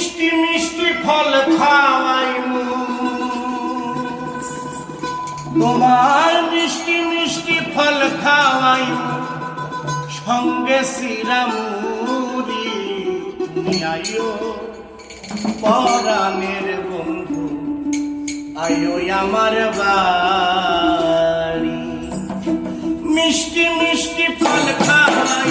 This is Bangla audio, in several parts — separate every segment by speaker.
Speaker 1: মিষ্টি মিষ্টি ফল খাওয়াই তোমার মিষ্টি মিষ্টি ফল খাওয়াই সঙ্গে শ্রীরামুরি আইও। পরাণের বন্ধু, আইও আমার বাড়ি। মিষ্টি মিষ্টি ফল খাওয়াই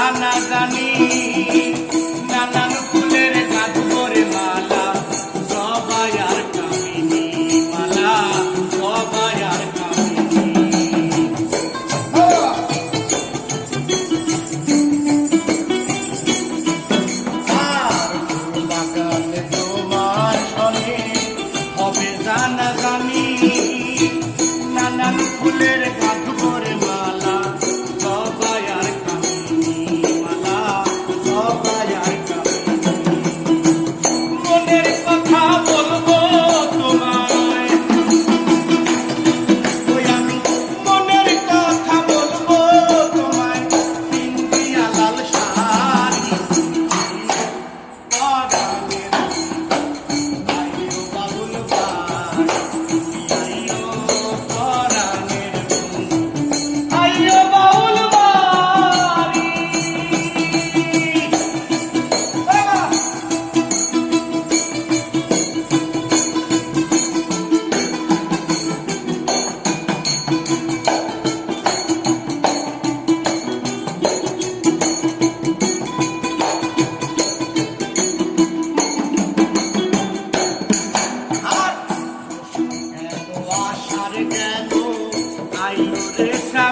Speaker 1: জানা জানি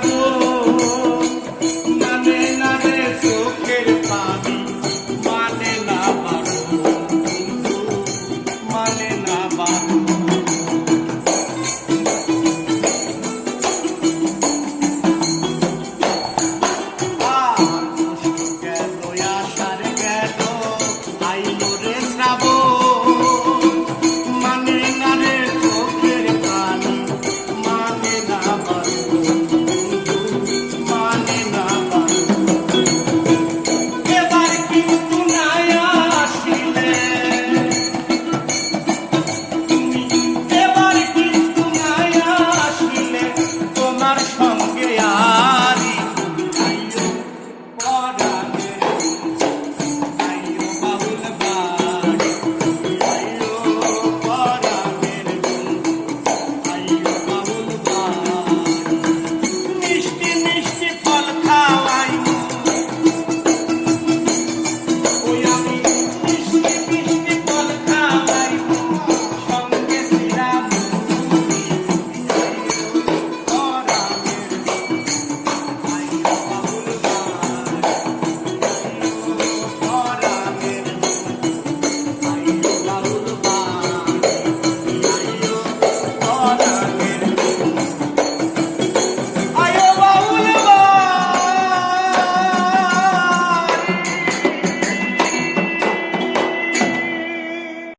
Speaker 1: গো